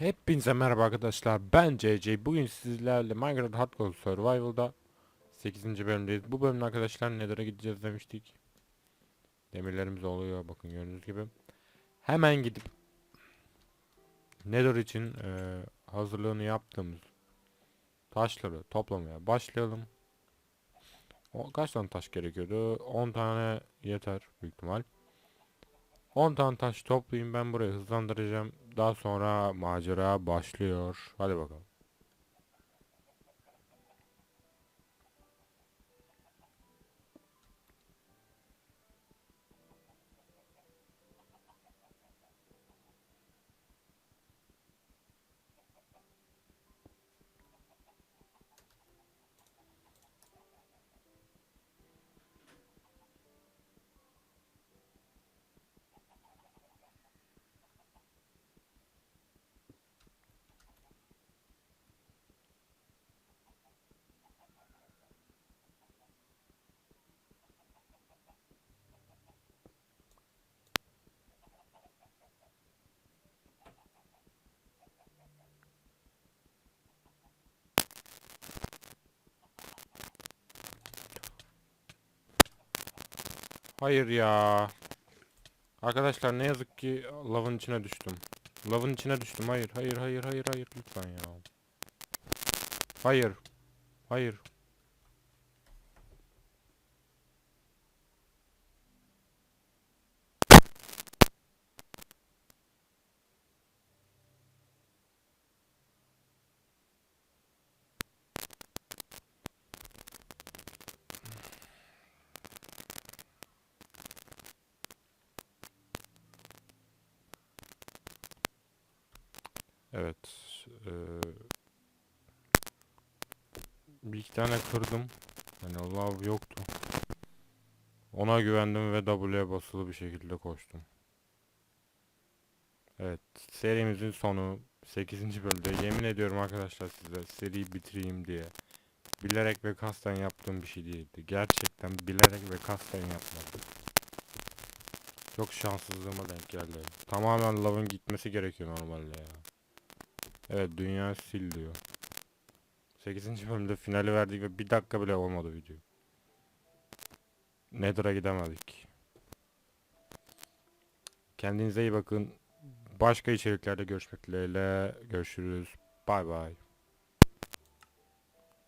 Hepinize merhaba arkadaşlar. Ben CC. Bugün sizlerle Minecraft Hardcore Survival'da 8. bölümdeyiz. Bu bölümde arkadaşlar Nether'a gideceğiz demiştik. Demirlerimiz oluyor bakın gördüğünüz gibi. Hemen gidip Nether için eee, hazırlığını yaptığımız taşları toplamaya başlayalım. O, kaç tane taş gerekiyordu? 10 tane yeter büyük ihtimal. 10 tane taş toplayayım ben burayı hızlandıracağım. Daha sonra macera başlıyor. Hadi bakalım. Hayır ya. Arkadaşlar ne yazık ki lavın içine düştüm. Lavın içine düştüm. Hayır, hayır, hayır, hayır, hayır lütfen ya. Hayır. Hayır. Evet. eee, bir iki tane kırdım. Hani lav yoktu. Ona güvendim ve W'ye basılı bir şekilde koştum. Evet. Serimizin sonu 8. bölümde. Yemin ediyorum arkadaşlar size seriyi bitireyim diye. Bilerek ve kasten yaptığım bir şey değildi. Gerçekten bilerek ve kasten yapmadım. Çok şanssızlığıma denk geldi. Tamamen lavın gitmesi gerekiyor normalde ya. Evet dünya sil diyor. 8. bölümde finali verdik ve bir dakika bile olmadı video. Nether'a gidemedik. Kendinize iyi bakın. Başka içeriklerde görüşmek dileğiyle. Görüşürüz. Bay bay.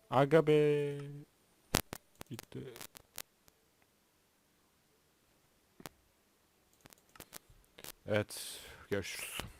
Aga be. Gitti. Evet. Görüşürüz.